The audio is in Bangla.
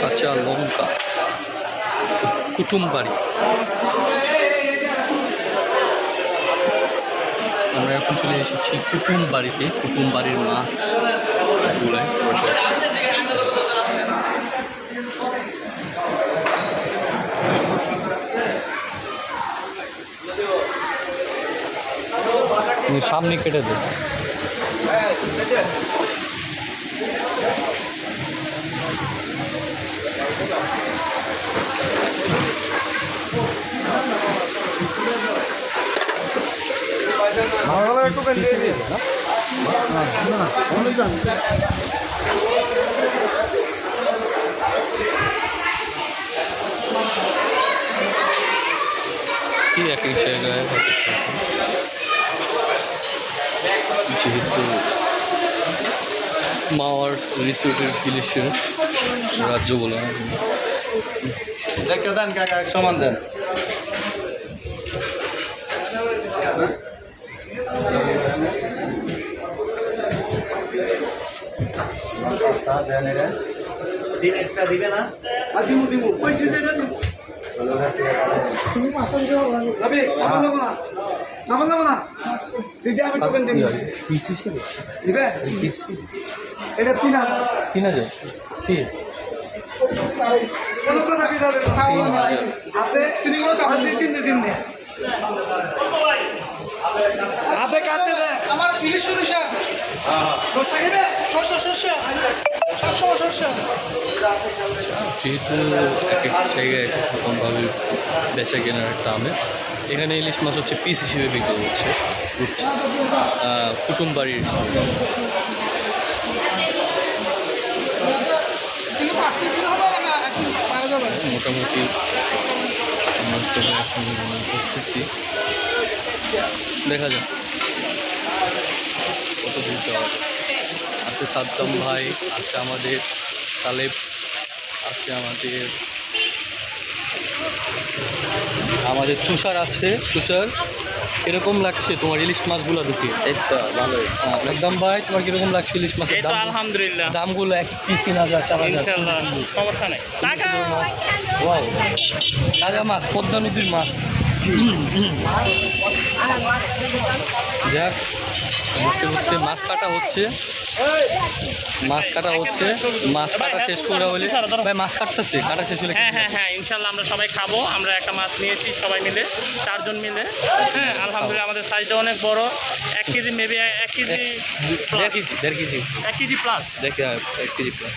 কাঁচা লঙ্কা কুটুম বাড়ি আমরা এখন চলে এসেছি কুটুম বাড়িতে কুটুম বাড়ির মাছ সামনে কেটে দেবে কি এক জায়গায়। যেহেতু মাওয়ার রিসোর্টের বিলেসের রাজ্য বলা দেন কাকা সমান দেন দিন এক্সট্রা দিবে না? পিস হিসেবে পিস এটা তিন হাজার। তিন হাজার? পিস পনেরোশো টাকা দিতে হবে ছাগল হাতে হাতে তিনটে তিনটে হাতে কাটছে দে আমার ইলিশ সরিষা সরষে খেবে সরষা সরষা সবসময় সরষা যেহেতু এক এক জায়গায় এক এক রকমভাবে বেচা কেনার একটা আমেজ, এখানে ইলিশ মাছ হচ্ছে পিস হিসেবে বিক্রি হচ্ছে রূপচা কুটুম বাড়ির কিন্তু পাঁচ কেজি হবে না এখন মারা যাবে মোটামুটি আমার করতেছি দেখা যাক। কত যাওয়া যায়। আছে সাদ্দাম ভাই আছে আমাদের তালেব আছে আমাদের আমাদের তুষার আছে। তুষার কীরকম লাগছে তোমার ইলিশ মাছগুলো তো ভালোই। সাদ্দাম ভাই তোমার কীরকম লাগছে ইলিশ মাছের দাম? আলহামদুলিল্লাহ। দামগুলো এক পিস তিন হাজার চার হাজার। সমস্যা নেই। তাজা মাছ পদ্মা নদীর মাছ। যাক। বুঝতে মাছ কাটা হচ্ছে। মাছ কাটা হচ্ছে মাছ কাটা শেষ করে হলে ভাই মাছ কাটতেছে কাটা শেষ হলে হ্যাঁ হ্যাঁ হ্যাঁ ইনশাল্লাহ আমরা সবাই খাব আমরা একটা মাছ নিয়েছি সবাই মিলে চারজন মিলে। হ্যাঁ আলহামদুলিল্লাহ আমাদের সাইজটা অনেক বড় এক কেজি মেবি এক কেজি দেড় কেজি এক কেজি প্লাস দেখে এক কেজি প্লাস